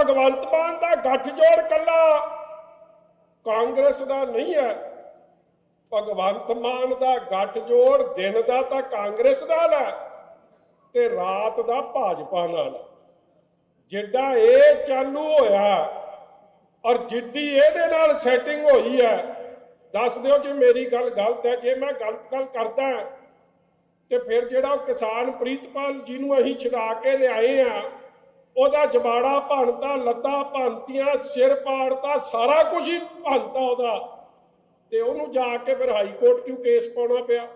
ਭਗਵੰਤ ਮਾਨ ਦਾ ਗੱਠਜੋੜ ਕੱਲਾ ਕਾਂਗਰਸ ਦਾ ਨਹੀਂ ਹੈ ਭਗਵੰਤ ਮਾਨ ਦਾ ਗੱਠਜੋੜ ਦਿਨ ਦਾ ਤਾਂ ਕਾਂਗਰਸ ਨਾਲ ਹੈ ਤੇ ਰਾਤ ਦਾ ਭਾਜਪਾ ਨਾਲ ਹੈ। ਜਿੱਡਾ ਇਹ ਚਾਲੂ ਹੋਇਆ ਔਰ ਜਿੱਡੀ ਇਹਦੇ ਨਾਲ ਸੈਟਿੰਗ ਹੋਈ ਹੈ, ਦੱਸ ਦਿਓ ਜੇ ਮੇਰੀ ਗੱਲ ਗਲਤ ਹੈ, ਜੇ ਮੈਂ ਗਲਤ ਗੱਲ ਕਰਦਾ ਤੇ ਫਿਰ ਜਿਹੜਾ ਉਹ ਕਿਸਾਨ ਪ੍ਰੀਤਪਾਲ ਜੀ ਨੂੰ ਅਸੀਂ ਛਡਾ ਕੇ ਲਿਆਏ ਆ ਉਹਦਾ ਜਬਾੜਾ ਭੰਨਤਾ, ਲੱਤਾਂ ਭੰਨਤੀਆਂ, ਸਿਰ ਪਾੜਤਾ, ਸਾਰਾ ਕੁਝ ਹੀ ਭੰਨਤਾ ਉਹਦਾ। ਤੇ ਉਹਨੂੰ ਜਾ ਕੇ ਫਿਰ ਹਾਈ ਕੋਰਟ ਕਿਉਂ ਕੇਸ ਪਾਉਣਾ ਪਿਆ?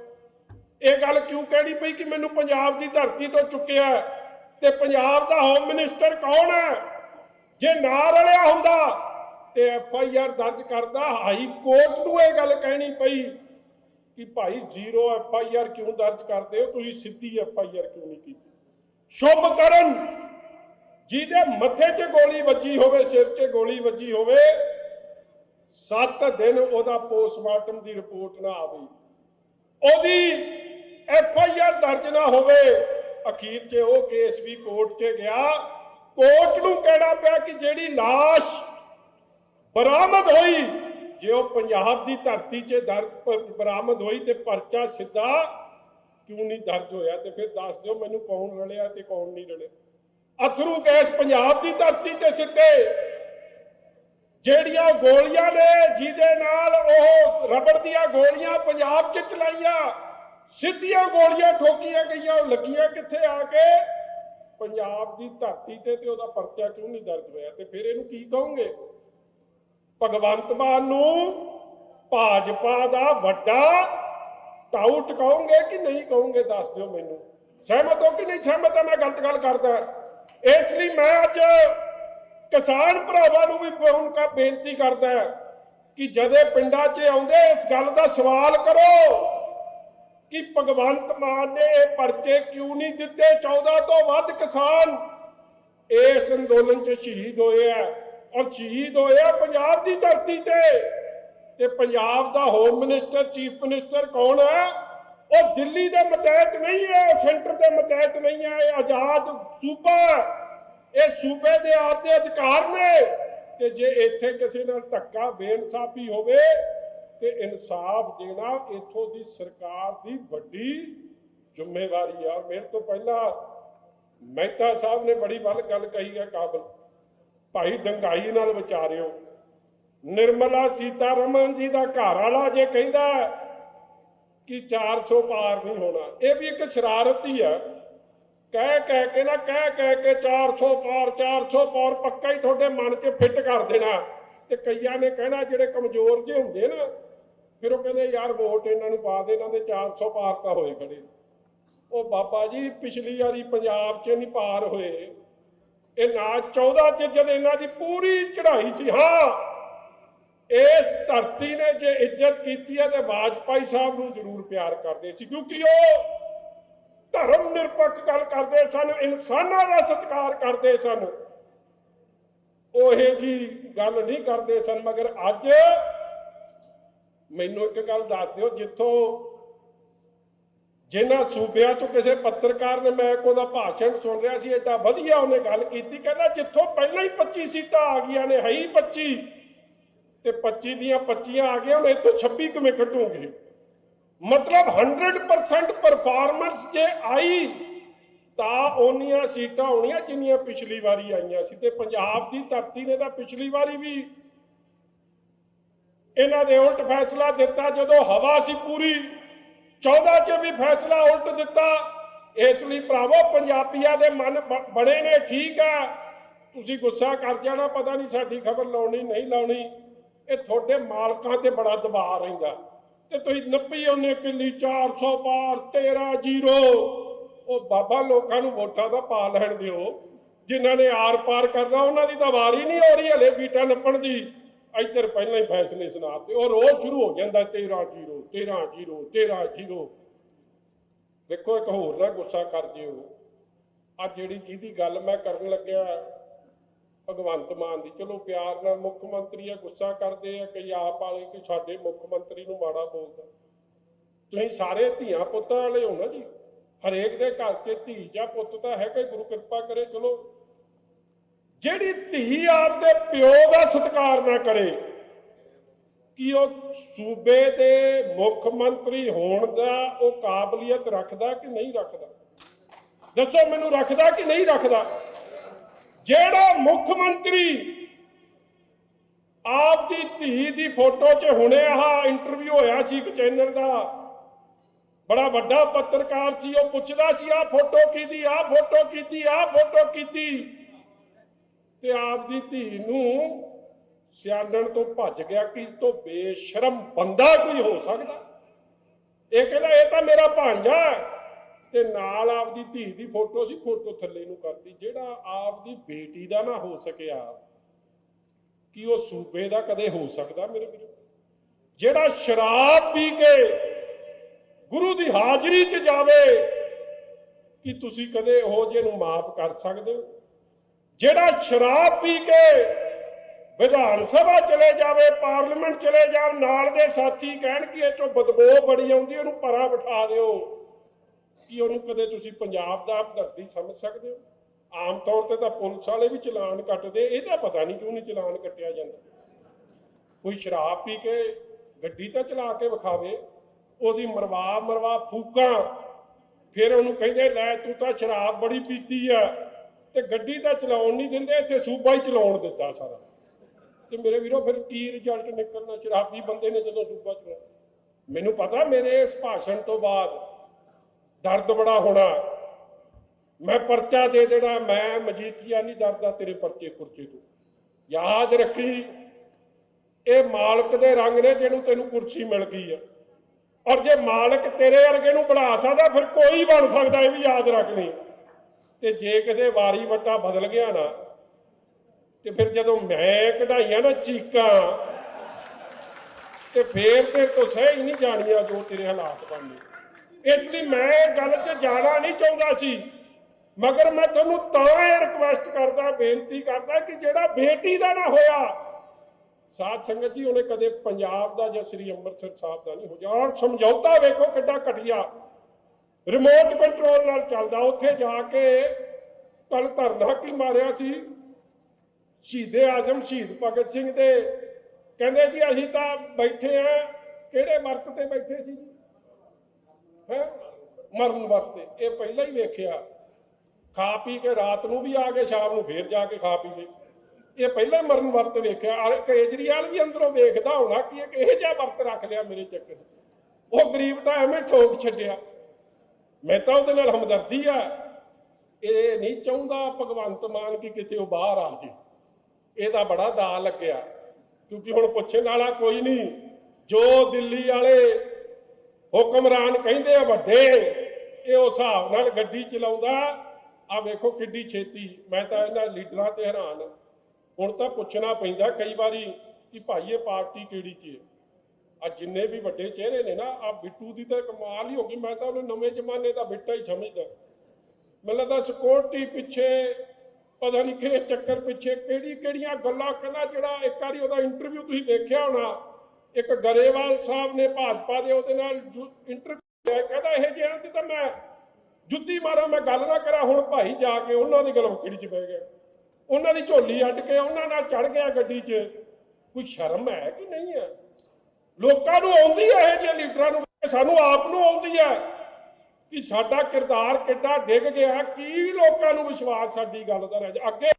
ਇਹ ਗੱਲ ਕਿਉਂ ਕਹਿਣੀ ਪਈ ਕਿ ਮੈਨੂੰ ਪੰਜਾਬ ਦੀ ਧਰਤੀ ਤੋਂ ਚੁੱਕਿਆ ਤੇ ਪੰਜਾਬ ਦਾ ਹੋਮ ਮਿਨਿਸਟਰ ਕੌਣ ਹੈ? ਜੇ ਨਾ ਰਲਿਆ ਹੁੰਦਾ, ਤੇ ਐਫ ਆਈ ਆਰ ਦਰਜ ਕਰਦਾ, ਹਾਈ ਕੋਰਟ ਨੂੰ ਇਹ ਗੱਲ ਕਹਿਣੀ ਪਈ ਕਿ ਭਾਈ ਜ਼ੀਰੋ ਐਫ ਆਈ ਆਰ ਕਿਉਂ ਦਰਜ ਕਰਦੇ ਹੋ? ਤੁਸੀਂ ਸਿੱਧੀ ਐਫ ਆਈ ਆਰ ਕਿਉਂ ਨਹੀਂ ਕੀਤੀ? ਸ਼ੁਭ ਕਰਨ! ਜਿਹਦੇ ਮੱਥੇ 'ਚ ਗੋਲੀ ਵੱਜੀ ਹੋਵੇ, ਸਿਰ 'ਚ ਗੋਲੀ ਵੱਜੀ ਹੋਵੇ 7 ਦਿਨ ਉਹਦਾ ਪੋਸਟਮਾਰਟਮ ਦੀ ਰਿਪੋਰਟ ਨਾ ਆਵੇ। ਉਹਦੀ ਐਫ ਆਈ ਆਰ ਦਰਜ ਨਾ ਹੋਵੇ। ਅਖੀਰ 'ਚ ਉਹ ਕੇਸ ਵੀ ਕੋਰਟ 'ਚ ਗਿਆ। ਕੋਰਟ ਨੂੰ ਕਹਿਣਾ ਪਿਆ ਕਿ ਜਿਹੜੀ ਲਾਸ਼ ਬਰਾਮਦ ਹੋਈ, ਜੇ ਉਹ ਪੰਜਾਬ ਦੀ ਧਰਤੀ 'ਚ ਦਰਜ ਬਰਾਮਦ ਹੋਈ ਤੇ ਪਰਚਾ ਸਿੱਧਾ ਕਿਉਂ ਨਹੀਂ ਦਰਜ ਹੋਇਆ, ਤੇ ਫਿਰ ਦੱਸ ਦਿਓ ਮੈਨੂੰ ਕੌਣ ਰਲਿਆ ਤੇ ਕੌਣ ਨਹੀਂ ਰਲਿਆ। ਅਥਰੂ ਗੈਸ ਪੰਜਾਬ ਦੀ ਧਰਤੀ ਤੇ ਸਿੱਟੇ। ਜਿਹੜੀਆਂ ਗੋਲੀਆਂ ਨੇ, ਜਿਹਦੇ ਨਾਲ ਉਹ ਰਬੜ ਦੀਆਂ ਗੋਲੀਆਂ ਪੰਜਾਬ 'ਚ ਚਲਾਈਆਂ। ਸਿੱਧੀਆਂ ਗੋਲੀਆਂ ਠੋਕੀਆਂ ਗਈਆਂ, ਉਹ ਲੱਗੀਆਂ ਕਿੱਥੇ ਆ ਕੇ? ਪੰਜਾਬ ਦੀ ਧਰਤੀ ਤੇ ਤੇ ਉਹਦਾ ਪਰਚਾ ਕਿਉਂ ਨਹੀਂ ਦਰਜ ਹੋਇਆ? ਤੇ ਫਿਰ ਇਹਨੂੰ ਕੀ ਕਹੋਗੇ? ਭਗਵੰਤ ਮਾਨ ਨੂੰ ਭਾਜਪਾ ਦਾ ਵੱਡਾ ਟਾਊਟ ਕਹੋਗੇ ਕਿ ਨਹੀਂ ਕਹੋਗੇ? ਦੱਸ ਦਿਓ ਮੈਨੂੰ। ਸਹਿਮਤ ਹੋ ਕਿ ਨਹੀਂ ਸਹਿਮਤ? ਹੈ ਮੈਂ ਗਲਤ ਗੱਲ ਕਰਦਾ। ਇਸ ਲਈ ਮੈਂ ਅੱਜ ਕਿਸਾਨ ਭਰਾਵਾਂ ਨੂੰ ਵੀ ਫੋਨ ਕਰ ਬੇਨਤੀ ਕਰਦਾ ਕਿ ਜਦੇ ਪਿੰਡਾਂ 'ਚ ਆਉਂਦੇ, ਇਸ ਗੱਲ ਦਾ ਸਵਾਲ ਕਰੋ ਕਿ ਭਗਵੰਤ ਮਾਨ ਨੇ ਇਹ ਪਰਚੇ ਕਿਉਂ ਨਹੀਂ ਦਿੱਤੇ? 14 ਤੋਂ ਵੱਧ ਕਿਸਾਨ ਇਸ ਅੰਦੋਲਨ 'ਚ ਸ਼ਹੀਦ ਹੋਏ ਆ ਔਰ ਸ਼ਹੀਦ ਹੋਏ ਆ ਪੰਜਾਬ ਦੀ ਧਰਤੀ ਤੇ। ਤੇ ਪੰਜਾਬ ਦਾ ਹੋਮ ਮਿਨਿਸਟਰ ਚੀਫ ਮਿਨਿਸਟਰ ਕੌਣ ਹੈ? ਉਹ ਦਿੱਲੀ ਦੇ ਮਤਹਿਤ ਨਹੀਂ ਹੈ ਸੈਂਟਰ ਦੇ ਮਤਹਿਤ ਨਹੀਂ ਹੈ, ਇਹ ਆਜ਼ਾਦ ਸੂਬਾ ਇਹ ਸੂਬੇ ਦੇ ਆਪਦੇ ਅਧਿਕਾਰ ਨੇ ਤੇ ਜੇ ਇੱਥੇ ਕਿਸੇ ਨਾਲ ਧੱਕਾ ਬੇਇਨਸਾਫੀ ਹੋਵੇ ਤੇ ਇਨਸਾਫ ਦੇਣਾ ਇੱਥੋਂ ਦੀ ਸਰਕਾਰ ਦੀ ਵੱਡੀ ਜ਼ਿੰਮੇਵਾਰੀ ਆ। ਮੇਰੇ ਤੋਂ ਪਹਿਲਾਂ ਮਹਿਤਾ ਸਾਹਿਬ ਨੇ ਬੜੀ ਵੱਲ ਗੱਲ ਕਹੀ ਹੈ ਕਾਬਲ। ਭਾਈ ਡੰਗਾਈ ਨਾਲ ਵਿਚਾਰਿਓ, ਨਿਰਮਲਾ ਸੀਤਾਰਮਨ ਜੀ ਦਾ ਘਰ ਵਾਲਾ ਜੇ ਕਹਿੰਦਾ ਕਿ 400 ਪਾਰ ਨਹੀਂ ਹੋਣਾ। ਇਹ ਵੀ ਇੱਕ ਸ਼ਰਾਰਤ ਹੀ ਹੈ। ਕਹਿ ਕਹਿ ਕੇ ਨਾ ਕਹਿ ਕਹਿ ਕੇ 400 ਪਾਰ 400 ਪਾਰ ਪੱਕਾ ਹੀ ਤੁਹਾਡੇ ਮਨ 'ਚ ਫਿੱਟ ਕਰ ਦੇਣਾ। ਤੇ ਕਈਆਂ ਨੇ ਕਹਿਣਾ, ਜਿਹੜੇ ਕਮਜ਼ੋਰ ਜੇ ਹੁੰਦੇ ਨਾ, ਫਿਰ ਉਹ ਕਹਿੰਦੇ, ਯਾਰ ਵੋਟ ਇਹਨਾਂ ਨੂੰ ਪਾ ਦੇ, ਇਹਨਾਂ ਦੇ 400 ਪਾਰ ਤਾਂ ਹੋਏ ਖੜੇ। ਉਹ ਬਾਬਾ ਜੀ ਪਿਛਲੀ ਵਾਰੀ ਪੰਜਾਬ 'ਚ ਨਹੀਂ ਪਾਰ ਹੋਏ। ਇਹ ਨਾ 14 ਚ ਜਦ ਇਹਨਾਂ ਦੀ ਪੂਰੀ ਚੜ੍ਹਾਈ ਸੀ, ਹਾਂ ਇਸ ਧਰਤੀ ਨੇ ਜੇ ਇੱਜ਼ਤ ਕੀਤੀ ਹੈ ਤੇ ਵਾਜਪਾਈ ਸਾਹਿਬ ਨੂੰ ਜ਼ਰੂਰ ਪਿਆਰ ਕਰਦੇ ਸੀ, ਕਿਉਂਕਿ ਉਹ ਧਰਮ ਨਿਰਪੱਖ ਗੱਲ ਕਰਦੇ ਸਨ, ਇਨਸਾਨਾਂ ਦਾ ਸਤਿਕਾਰ ਕਰਦੇ ਸਨ। ਉਹ ਇਹ ਜੀ ਗੱਲ ਨਹੀਂ ਕਰਦੇ ਸਨ, ਮਗਰ ਅੱਜ ਮੈਨੂੰ ਇੱਕ ਗੱਲ ਦੱਸ ਦਿਓ, ਜਿੱਥੋਂ ਜਿਨ੍ਹਾਂ ਸੂਬਿਆਂ ਚੋਂ ਕਿਸੇ ਪੱਤਰਕਾਰ ਨੇ ਮੈਂ ਇੱਕ ਉਹਦਾ ਭਾਸ਼ਣ ਸੁਣ ਰਿਹਾ ਸੀ, ਏਡਾ ਵਧੀਆ ਉਹਨੇ ਗੱਲ ਕੀਤੀ, ਕਹਿੰਦਾ ਜਿੱਥੋਂ ਪਹਿਲਾਂ ਹੀ 25 ਸੀਟਾਂ ਆ ਗਈਆਂ ਨੇ ਹਈ ਹੀ 25 ਤੇ 25 ਦੀਆਂ 25 ਆ ਗਈਆਂ, ਹੁਣ ਇੱਥੋਂ 26 ਕਿਵੇਂ ਕੱਢੋਗੇ? ਮਤਲਬ 100% ਪਰਫਾਰਮੈਂਸ ਜੇ ਆਈ, ਤਾਂ ਉਹਨੀਆਂ ਸੀਟਾਂ ਹੋਣੀਆਂ ਜਿੰਨੀਆਂ ਪਿਛਲੀ ਵਾਰੀ ਆਈਆਂ ਸੀ ਤੇ ਪੰਜਾਬ ਦੀ ਧਰਤੀ ਨੇ ਤਾਂ ਪਿਛਲੀ ਵਾਰੀ ਵੀ ਇਹਨਾਂ ਦੇ ਉਲਟ ਫੈਸਲਾ ਦਿੱਤਾ, ਜਦੋਂ ਹਵਾ ਸੀ ਪੂਰੀ 14 ਚ ਵੀ ਫੈਸਲਾ ਉਲਟ ਦਿੱਤਾ। ਇਸ ਲਈ ਭਰਾਵੋ, ਪੰਜਾਬੀਆਂ ਦੇ ਮਨ ਬ- ਬੜੇ ਨੇ, ਠੀਕ ਆ। ਤੁਸੀਂ ਗੁੱਸਾ ਕਰ ਜਾਣਾ, ਪਤਾ ਨਹੀਂ ਸਾਡੀ ਖਬਰ ਲਾਉਣੀ, ਨਹੀਂ ਲਾਉਣੀ। ਇਹ ਤੁਹਾਡੇ ਮਾਲਕਾਂ ਤੇ ਬੜਾ ਦਬਾਅ ਰਹਿੰਦਾ। ਤੇ ਤੁਸੀਂ ਨੱਪੀ ਉਹਨੇ ਕਿੱਲੀ 400 ਪਾਰ 13 ਜ਼ੀਰੋ। ਉਹ ਬਾਬਾ ਲੋਕਾਂ ਨੂੰ ਵੋਟਾਂ ਦਾ ਪਾ ਲੈਣ ਦਿਓ। ਜਿਨ੍ਹਾਂ ਨੇ ਆਰ ਪਾਰ ਕਰਨਾ, ਉਹਨਾਂ ਦੀ ਤਾਂ ਵਾਰੀ ਨਹੀਂ ਹੋ ਰਹੀ ਹਲੇ ਬੀਟਾ ਨੱਪਣ ਦੀ। ਇੱਧਰ ਪਹਿਲਾਂ ਹੀ ਫੈਸਲੇ ਸੁਣਾਤੇ। ਉਹ ਰੋਜ਼ ਸ਼ੁਰੂ ਹੋ ਜਾਂਦਾ 13 ਜ਼ੀਰੋ 13 ਜ਼ੀਰੋ 13 ਜ਼ੀਰੋ। ਦੇਖੋ ਇੱਕ ਹੋਰ ਨਾ ਗੁੱਸਾ ਕਰ ਦਿਓ। ਆ ਜਿਹੜੀ ਜਿਹਦੀ ਗੱਲ ਮੈਂ ਕਰਨ ਲੱਗਿਆ ਭਗਵੰਤ ਮਾਨ ਦੀ। ਚਲੋ ਪਿਆਰ ਨਾਲ ਮੁੱਖ ਮੰਤਰੀ ਆ, ਗੁੱਸਾ ਕਰਦੇ ਆ ਕਈ ਆਪ ਵਾਲੇ ਕਿ ਸਾਡੇ ਮੁੱਖ ਮੰਤਰੀ ਨੂੰ ਮਾੜਾ ਬੋਲਦਾ। ਤੁਸੀਂ ਸਾਰੇ ਧੀਆਂ ਪੁੱਤਾਂ ਵਾਲੇ ਹੋ ਨਾ ਜੀ। ਹਰੇਕ ਦੇ ਘਰ 'ਚ ਧੀ ਜਾਂ ਪੁੱਤ ਤਾਂ ਹੈਗਾ ਗੁਰੂ ਕਿਰਪਾ ਕਰੇ, ਚਲੋ। ਜਿਹੜੀ ਧੀ ਆਪਦੇ ਪਿਓ ਦਾ ਸਤਿਕਾਰ ਨਾ ਕਰੇ, ਕਿ ਉਹ ਸੂਬੇ ਦੇ ਮੁੱਖ ਮੰਤਰੀ ਹੋਣ ਦਾ ਉਹ ਕਾਬਲੀਅਤ ਰੱਖਦਾ ਕਿ ਨਹੀਂ ਰੱਖਦਾ? ਦੱਸੋ ਮੈਨੂੰ ਰੱਖਦਾ ਕਿ ਨਹੀਂ ਰੱਖਦਾ? ਜਿਹੜਾ ਮੁੱਖ ਮੰਤਰੀ ਆਪ ਦੀ ਧੀ ਦੀ ਫੋਟੋ 'ਚ ਹੁਣੇ ਆਹ ਇੰਟਰਵਿਊ ਹੋਇਆ ਸੀ ਇੱਕ ਚੈਨਲ ਦਾ, ਬੜਾ ਵੱਡਾ ਪੱਤਰਕਾਰ ਸੀ, ਉਹ ਪੁੱਛਦਾ ਸੀ, ਆਹ ਫੋਟੋ ਕਿਹਦੀ, ਆਹ ਫੋਟੋ ਕਿਹਦੀ, ਆਹ ਫੋਟੋ ਕਿਹਦੀ ਤੇ ਆਪ ਦੀ ਧੀ ਨੂੰ ਸਿਆਣਨ ਤੋਂ ਭੱਜ ਗਿਆ ਕਿ ਇਹ ਤੋਂ ਬੇਸ਼ਰਮ ਬੰਦਾ ਕੋਈ ਹੋ ਸਕਦਾ ਇਹ ਕਹਿੰਦਾ, ਇਹ ਤਾਂ ਮੇਰਾ ਭਾਂਜਾ ਹੈ। ਤੇ ਨਾਲ ਆਪਦੀ ਧੀ ਦੀ ਫੋਟੋ ਸੀ ਫੋਟੋ ਥੱਲੇ ਨੂੰ ਕਰਤੀ, ਜਿਹੜਾ ਆਪਦੀ ਬੇਟੀ ਦਾ ਨਾ ਹੋ ਸਕਿਆ ਕਿ ਉਹ ਸੂਬੇ ਦਾ ਕਦੇ ਹੋ ਸਕਦਾ ਮੇਰੇ ਵੀਰੋ? ਜਿਹੜਾ ਸ਼ਰਾਬ ਪੀ ਕੇ ਗੁਰੂ ਦੀ ਹਾਜ਼ਰੀ 'ਚ ਜਾਵੇ, ਕਿ ਤੁਸੀਂ ਕਦੇ ਉਹ ਜੇ ਨੂੰ ਮਾਫ ਕਰ ਸਕਦੇ ਹੋ? ਜਿਹੜਾ ਸ਼ਰਾਬ ਪੀ ਕੇ ਵਿਧਾਨ ਸਭਾ ਚਲੇ ਜਾਵੇ, ਪਾਰਲੀਮੈਂਟ ਚਲੇ ਜਾਣ ਨਾਲ ਦੇ ਸਾਥੀ ਕਹਿਣ ਕਿ ਇਹ ਚੋਂ ਬਦਬੂ ਬੜੀ ਆਉਂਦੀ, ਉਹਨੂੰ ਪਰਾਂ ਬਿਠਾ ਦਿਓ। ਕੀ ਉਹਨੂੰ ਕਦੇ ਤੁਸੀਂ ਪੰਜਾਬ ਦਾ ਹਮਦਰਦੀ ਸਮਝ ਸਕਦੇ ਹੋ? ਆਮ ਤੌਰ ਤੇ ਤਾਂ ਪੁਲਿਸ ਵਾਲੇ ਵੀ ਚਲਾਨ ਕੱਟਦੇ ਇਹਦਾ ਪਤਾ ਨਹੀਂ ਕਿਉਂ ਨਹੀਂ ਚਲਾਨ ਕੱਟਿਆ ਜਾਂਦਾ। ਕੋਈ ਸ਼ਰਾਬ ਪੀ ਕੇ ਗੱਡੀ ਤਾਂ ਚਲਾ ਕੇ ਵਿਖਾਵੇ, ਉਹਦੀ ਮਰਵਾ ਮਰਵਾ ਫੂਕਾਂ, ਫਿਰ ਉਹਨੂੰ ਕਹਿੰਦੇ, ਲੈ ਤੂੰ ਤਾਂ ਸ਼ਰਾਬ ਬੜੀ ਪੀਤੀ ਆ, ਤੇ ਗੱਡੀ ਤਾਂ ਚਲਾਉਣ ਨਹੀਂ ਦਿੰਦੇ, ਇੱਥੇ ਸੂਬਾ ਹੀ ਚਲਾਉਣ ਦਿੱਤਾ ਸਾਰਾ। ਤੇ ਮੇਰੇ ਵੀਰੋ, ਫਿਰ ਕੀ ਰਿਜ਼ਲਟ ਨਿਕਲਣਾ? ਸ਼ਰਾਬੀ ਬੰਦੇ ਨੇ ਜਦੋਂ ਸੂਬਾ ਚਲਾਉਣਾ ਮੈਨੂੰ ਪਤਾ ਮੇਰੇ ਇਸ ਭਾਸ਼ਣ ਤੋਂ ਬਾਅਦ ਦਰਦ ਬੜਾ ਹੋਣਾ। ਮੈਂ ਪਰਚਾ ਦੇ ਦੇਣਾ, ਮੈਂ ਮਜੀਠੀਆ ਨਹੀਂ ਡਰਦਾ ਤੇਰੇ ਪਰਚੇ ਪੁਰਚੇ ਤੋਂ। ਯਾਦ ਰੱਖੀ, ਇਹ ਮਾਲਕ ਦੇ ਰੰਗ ਨੇ ਜਿਹਨੂੰ ਤੈਨੂੰ ਕੁਰਸੀ ਮਿਲ ਗਈ ਆ। ਔਰ ਜੇ ਮਾਲਕ ਤੇਰੇ ਵਰਗੇ ਨੂੰ ਬਣਾ ਸਕਦਾ, ਫਿਰ ਕੋਈ ਬਣ ਸਕਦਾ, ਇਹ ਵੀ ਯਾਦ ਰੱਖ ਲਈ ਤੇ ਜੇ ਕਿਤੇ ਵਾਰੀ ਵੱਟਾ ਬਦਲ ਗਿਆ ਨਾ, ਤੇ ਫਿਰ ਜਦੋਂ ਮੈਂ ਕਢਾਈਆਂ ਨਾ ਚੀਕਾਂ, ਤੇ ਫੇਰ ਤੇ ਤੋਂ ਸਹਿ ਹੀ ਨਹੀਂ ਜਾਣੀਆਂ ਜੋ ਤੇਰੇ ਹਾਲਾਤ ਬਣਨੇ। ਇਸ ਲਈ ਮੈਂ ਇਹ ਗੱਲ 'ਚ ਜਾਣਾ ਨਹੀਂ ਚਾਹੁੰਦਾ ਸੀ। ਮਗਰ ਮੈਂ ਤੁਹਾਨੂੰ ਤਾਂ ਇਹ ਰਿਕਵੈਸਟ ਕਰਦਾ, ਬੇਨਤੀ ਕਰਦਾ ਕਿ ਜਿਹੜਾ ਬੇਟੀ ਦਾ ਨਾ ਹੋਇਆ, ਸਾਧ ਸੰਗਤ ਜੀ, ਉਹਨੇ ਕਦੇ ਪੰਜਾਬ ਦਾ ਜਾਂ ਸ੍ਰੀ ਅੰਮ੍ਰਿਤਸਰ ਸਾਹਿਬ ਦਾ ਨਹੀਂ ਹੋ ਜਾਣ ਸਮਝੌਤਾ ਵੇਖੋ ਕਿੱਡਾ ਘਟੀਆ। ਰਿਮੋਟ ਕੰਟਰੋਲ ਨਾਲ ਚੱਲਦਾ, ਉੱਥੇ ਜਾ ਕੇ ਕੱਲ ਧਰਨਾ ਕੀ ਮਾਰਿਆ ਸੀ। ਸ਼ਹੀਦੇ ਆਜ਼ਮ, ਸ਼ਹੀਦ ਭਗਤ ਸਿੰਘ ਦੇ। ਕਹਿੰਦੇ ਜੀ, ਅਸੀਂ ਤਾਂ ਬੈਠੇ ਆ ਕਿਹੜੇ ਵਰਤ ਤੇ ਬੈਠੇ ਸੀ? ਜੀ ਹੈ? ਮਰਨ ਵਰਤੇ ਇਹ ਪਹਿਲਾਂ ਹੀ ਵੇਖਿਆ। ਖਾ ਪੀ ਕੇ ਰਾਤ ਨੂੰ ਵੀ ਆ ਕੇ ਸ਼ਾਮ ਨੂੰ ਫੇਰ ਜਾ ਕੇ ਖਾ ਪੀ ਗਏ। ਇਹ ਪਹਿਲਾਂ ਹੀ ਮਰਨ ਵਰਤ ਵੇਖਿਆ। ਔਰ ਕੇਜਰੀਵਾਲ ਵੀ ਅੰਦਰੋਂ ਵੇਖਦਾ ਹੋਣਾ ਕਿ ਇਹ ਕਿਹੋ ਜਿਹਾ ਵਰਤ ਰੱਖ ਲਿਆ ਮੇਰੇ ਚੱਕਰ ਉਹ ਗਰੀਬ ਤਾਂ ਐਵੇਂ ਠੋਕ ਛੱਡਿਆ। ਮੈਂ ਤਾਂ ਉਹਦੇ ਨਾਲ ਹਮਦਰਦੀ ਆ। ਇਹ ਨਹੀਂ ਚਾਹੁੰਦਾ ਭਗਵੰਤ ਮਾਨ ਕਿ ਕਿਤੇ ਉਹ ਬਾਹਰ ਆ ਜੇ। ਇਹਦਾ ਬੜਾ ਦਾ ਲੱਗਿਆ। ਕਿਉਂਕਿ ਹੁਣ ਪੁੱਛਣ ਵਾਲਾ ਕੋਈ ਨਹੀਂ। ਜੋ ਦਿੱਲੀ ਵਾਲੇ ਹੁਕਮਰਾਨ ਕਹਿੰਦੇ ਆ ਵੱਡੇ। ਇਹ ਉਸ ਹਿਸਾਬ ਨਾਲ ਗੱਡੀ ਚਲਾਉਂਦਾ। ਆ ਵੇਖੋ ਕਿੱਡੀ ਛੇਤੀ। ਮੈਂ ਤਾਂ ਇਹਨਾਂ ਲੀਡਰਾਂ ਤੇ ਹੈਰਾਨ। ਹੁਣ ਤਾਂ ਪੁੱਛਣਾ ਪੈਂਦਾ ਕਈ ਵਾਰੀ ਕਿ ਭਾਈ ਇਹ ਪਾਰਟੀ ਕਿਹੜੀ ਚ ਹੈ ਆ ਜਿੰਨੇ ਵੀ ਵੱਡੇ ਚਿਹਰੇ ਨੇ ਨਾ ਆ ਬਿੱਟੂ ਦੀ ਤਾਂ ਕਮਾਲ ਹੀ ਹੋ ਗਈ। ਮੈਂ ਤਾਂ ਉਹਨੂੰ ਨਵੇਂ ਜ਼ਮਾਨੇ ਦਾ ਬਿੱਟਾ ਹੀ ਸਮਝਦਾ। ਮੈਨੂੰ ਲੱਗਦਾ ਸਿਕਿਉਰਿਟੀ ਪਿੱਛੇ, ਪਤਾ ਨਹੀਂ ਕਿਹੜੇ ਚੱਕਰ ਪਿੱਛੇ ਕਿਹੜੀ ਕਿਹੜੀਆਂ ਗੱਲਾਂ ਕਹਿੰਦਾ ਜਿਹੜਾ ਇੱਕ ਵਾਰੀ ਉਹਦਾ ਇੰਟਰਵਿਊ ਤੁਸੀਂ ਦੇਖਿਆ ਹੋਣਾ। ਇੱਕ ਗਰੇਵਾਲ ਸਾਹਿਬ ਨੇ ਭਾਜਪਾ ਦੇ ਉਹਦੇ ਨਾਲ ਇੰਟਰਵਿਊ ਕਹਿੰਦਾ ਇਹ ਜਿਹਾ ਤੇ ਤਾਂ ਮੈਂ ਜੁੱਤੀ ਮਾਰਾਂ, ਮੈਂ ਗੱਲ ਨਾ ਕਰਾਂ, ਹੁਣ ਭਾਈ ਜਾ ਕੇ ਉਹਨਾਂ ਦੀ ਗਲਵਕੜੀ 'ਚ ਬਹਿ ਗਿਆ। ਉਹਨਾਂ ਦੀ ਝੋਲੀ ਅੱਡ ਕੇ ਉਹਨਾਂ ਨਾਲ ਚੜ ਗਿਆ ਗੱਡੀ 'ਚ। ਕੋਈ ਸ਼ਰਮ ਹੈ ਕਿ ਨਹੀਂ ਹੈ? ਲੋਕਾਂ ਨੂੰ ਆਉਂਦੀ ਹੈ ਇਹ ਜਿਹੇ ਲੀਡਰਾਂ ਨੂੰ, ਸਾਨੂੰ ਆਪ ਨੂੰ ਆਉਂਦੀ ਹੈ ਕਿ ਸਾਡਾ ਕਿਰਦਾਰ ਕਿੱਡਾ ਡਿੱਗ ਗਿਆ, ਕੀ ਲੋਕਾਂ ਨੂੰ ਵਿਸ਼ਵਾਸ ਸਾਡੀ ਗੱਲ ਦਾ ਰਹਿ ਜਾ ਅੱਗੇ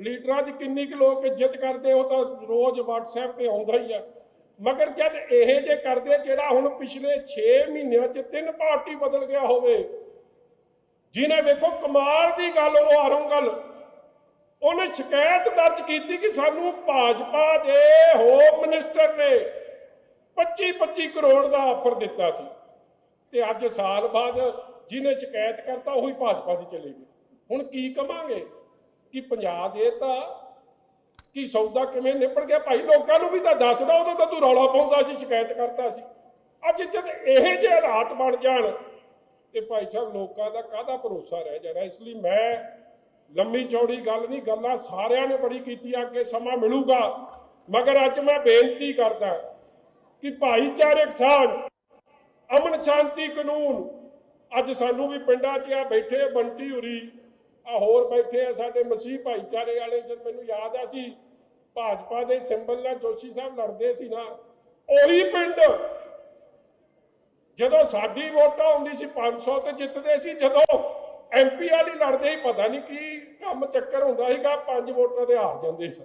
ਲੀਡਰਾਂ ਦੀ ਕਿੰਨੀ ਕੁ ਲੋਕ ਇੱਜ਼ਤ ਕਰਦੇ, ਉਹ ਤਾਂ ਰੋਜ਼ WhatsApp ਤੇ ਆਉਂਦਾ ਹੀ ਆ। ਮਗਰ ਜਦ ਇਹ ਜੇ ਕਰਦੇ ਜਿਹੜਾ ਹੁਣ ਪਿਛਲੇ 6 ਮਹੀਨਿਆਂ 'ਚ ਤਿੰਨ ਪਾਰਟੀ ਬਦਲ ਗਿਆ ਹੋਵੇ, ਜਿਹਨੇ ਵੇਖੋ ਕਮਾਲ ਦੀ ਗੱਲ, ਉਹ ਆਰੰਗਲ ਉਹਨੇ ਸ਼ਿਕਾਇਤ ਦਰਜ ਕੀਤੀ ਕਿ ਸਾਨੂੰ ਭਾਜਪਾ ਦੇ ਹੋਮ ਮਿਨਿਸਟਰ ਨੇ 25 25 ਕਰੋੜ ਦਾ ਆਫਰ ਦਿੱਤਾ ਸੀ। ਤੇ ਅੱਜ ਸਾਲ ਬਾਅਦ ਜਿਹਨੇ ਸ਼ਿਕਾਇਤ ਕਰਤਾ, ਉਹੀ ਭਾਜਪਾ ਦੀ ਚਲੇ ਗਈ। ਹੁਣ ਕੀ ਕਵਾਂਗੇ? ਕਿ ਪੰਜਾਬ ਇਹ ਤਾਂ ਕਿ ਸੌਦਾ ਕਿਵੇਂ ਨਿਬੜ ਗਿਆ? ਭਾਈ ਲੋਕਾਂ ਨੂੰ ਵੀ ਤਾਂ ਦੱਸਦਾ ਉਦੋਂ ਤਾਂ ਤੂੰ ਰੌਲਾ ਪਾਉਂਦਾ ਸੀ, ਸ਼ਿਕਾਇਤ ਕਰਦਾ ਸੀ। ਅੱਜ ਜਦ ਇਹੋ ਜਿਹੇ ਹਾਲਾਤ ਬਣ ਜਾਣ। ਤੇ ਭਾਈ ਸਾਹਿਬ, ਲੋਕਾਂ ਦਾ ਕਾਹਦਾ ਭਰੋਸਾ ਰਹਿ ਜਾਣਾ? ਇਸ ਲਈ ਮੈਂ ਲੰਮੀ ਚੌੜੀ ਗੱਲ ਨਹੀਂ, ਗੱਲਾਂ ਸਾਰਿਆਂ ਨੇ ਬੜੀ ਕੀਤੀ ਅੱਗੇ ਸਮਾਂ ਮਿਲੂਗਾ। ਮਗਰ ਅੱਜ ਮੈਂ ਬੇਨਤੀ ਕਰਦਾ ਕਿ ਭਾਈਚਾਰਕ ਸਾਂਝ, ਅਮਨ ਸ਼ਾਂਤੀ ਕਾਨੂੰਨ, ਅੱਜ ਸਾਨੂੰ ਵੀ ਪਿੰਡਾਂ 'ਚ ਆ ਬੈਠੇ ਬੰਟੀ ਹੁਰੀ, ਆ ਹੋਰ ਬੈਠੇ ਆ ਸਾਡੇ ਮਸੀਹ ਭਾਈਚਾਰੇ ਵਾਲੇ, ਜਦ ਮੈਨੂੰ ਯਾਦ ਆ ਸੀ ਭਾਜਪਾ ਦੇ ਸਿੰਬਲ ਨਾਲ ਜੋਸ਼ੀ ਸਾਹਿਬ ਲੜਦੇ ਸੀ ਨਾ, ਉਹੀ ਪਿੰਡ ਜਦੋਂ ਸਾਡੀ ਵੋਟਾਂ ਹੁੰਦੀ ਸੀ 500 ਤੇ ਜਿੱਤਦੇ ਸੀ, ਜਦੋਂ ਐਮਪੀ ਵਾਲੀ ਲੜਦੇ ਹੀ ਪਤਾ ਨਹੀਂ ਕੀ ਕੰਮ ਚੱਕਰ ਹੁੰਦਾ ਸੀਗਾ, ਪੰਜ ਵੋਟਾਂ ਤੇ ਹਾਰ ਜਾਂਦੇ ਸੀ।